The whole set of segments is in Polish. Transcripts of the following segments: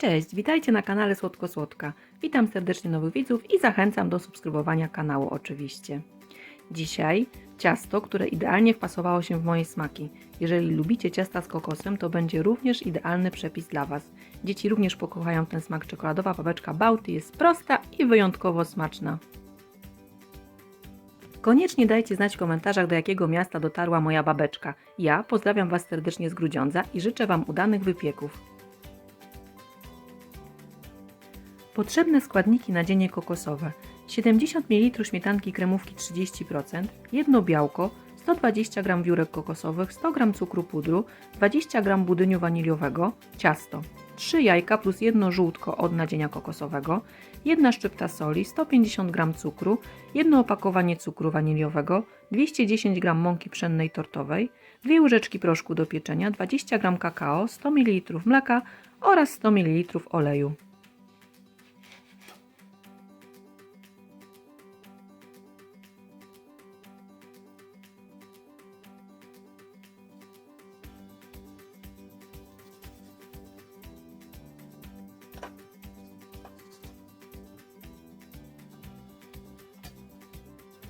Cześć, witajcie na kanale Słodko Słodka. Witam serdecznie nowych widzów i zachęcam do subskrybowania kanału oczywiście. Dzisiaj ciasto, które idealnie wpasowało się w moje smaki. Jeżeli lubicie ciasta z kokosem, to będzie również idealny przepis dla Was. Dzieci również pokochają ten smak. Czekoladowa babeczka Bauty jest prosta i wyjątkowo smaczna. Koniecznie dajcie znać w komentarzach, do jakiego miasta dotarła moja babeczka. Ja pozdrawiam Was serdecznie z Grudziądza i życzę Wam udanych wypieków. Potrzebne składniki na dzienie kokosowe. 70 ml śmietanki kremówki 30%, jedno białko, 120 g wiórek kokosowych, 100 g cukru pudru, 20 g budyniu waniliowego, ciasto, 3 jajka plus jedno żółtko od nadzienia kokosowego, jedna szczypta soli, 150 g cukru, jedno opakowanie cukru waniliowego, 210 g mąki pszennej tortowej, 2 łyżeczki proszku do pieczenia, 20 g kakao, 100 ml mleka oraz 100 ml oleju.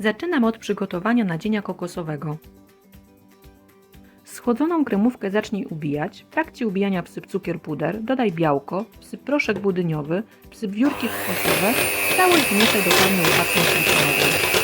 Zaczynam od przygotowania nadzienia kokosowego. Schłodzoną kremówkę zacznij ubijać. W trakcie ubijania wsyp cukier puder, dodaj białko, wsyp proszek budyniowy, wsyp wiórki kokosowe, całość zmieszaj do pełnej łopatką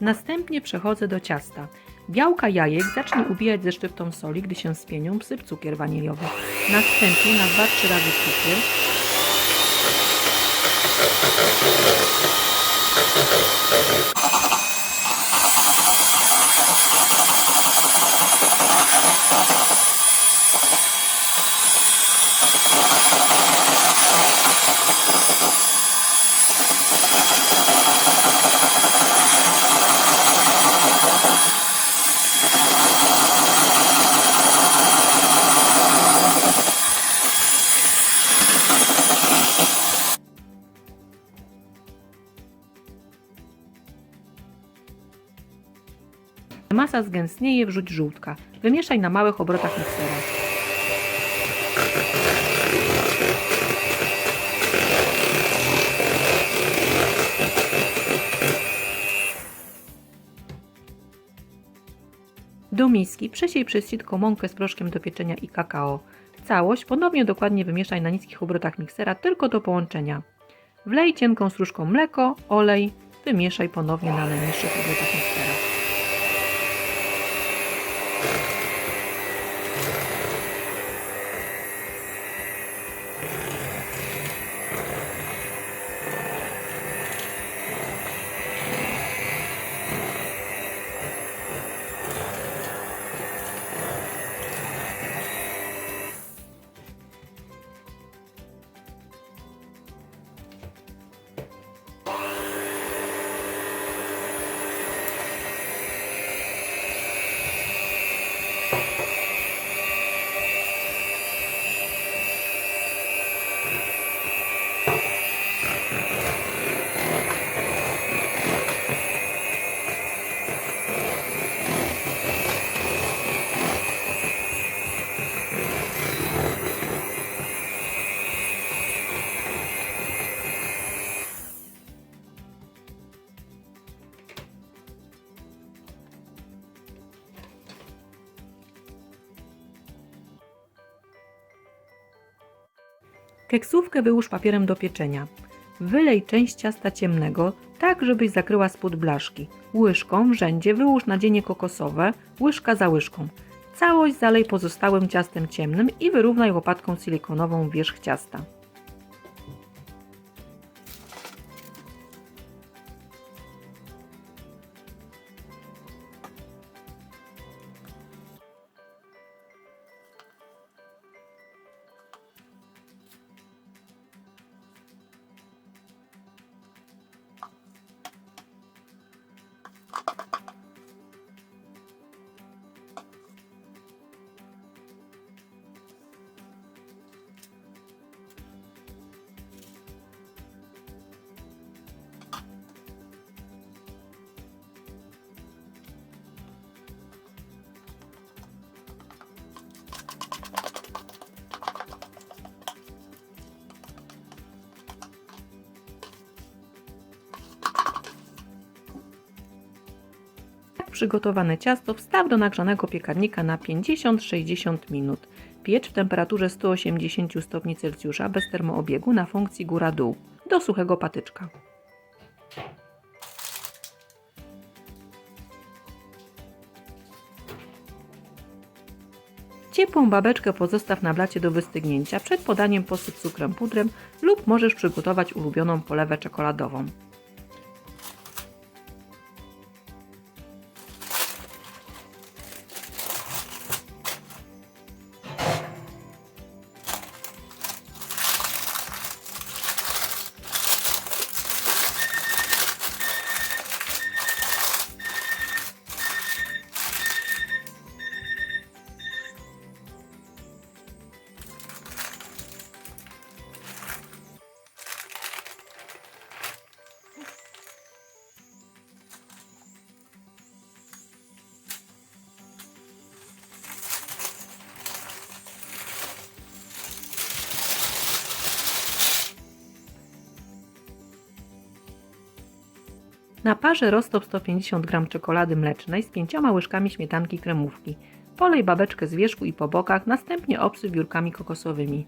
Następnie przechodzę do ciasta. Białka jajek zacznij ubijać ze szczyptą soli, gdy się spienią, wsyp cukier waniliowy. Następnie na 2-3 razy cukier. Masa zgęstnieje, wrzuć żółtka. Wymieszaj na małych obrotach miksera. Do miski przesiej przez sitko mąkę z proszkiem do pieczenia i kakao. Całość ponownie dokładnie wymieszaj na niskich obrotach miksera tylko do połączenia. Wlej cienką stróżką mleko, olej, wymieszaj ponownie na najniższych obrotach miksera. Keksówkę wyłóż papierem do pieczenia. Wylej część ciasta ciemnego, tak żebyś zakryła spód blaszki. Łyżką w rzędzie wyłóż nadzienie kokosowe, łyżka za łyżką. Całość zalej pozostałym ciastem ciemnym i wyrównaj łopatką silikonową wierzch ciasta. Przygotowane ciasto wstaw do nagrzanego piekarnika na 50-60 minut. Piecz w temperaturze 180 stopni Celsjusza bez termoobiegu na funkcji góra-dół do suchego patyczka. Ciepłą babeczkę pozostaw na blacie do wystygnięcia. Przed podaniem posyp cukrem pudrem lub możesz przygotować ulubioną polewę czekoladową. Na parze roztop 150 g czekolady mlecznej z pięcioma łyżkami śmietanki kremówki. Polej babeczkę z wierzchu i po bokach, następnie obsyp wiórkami kokosowymi.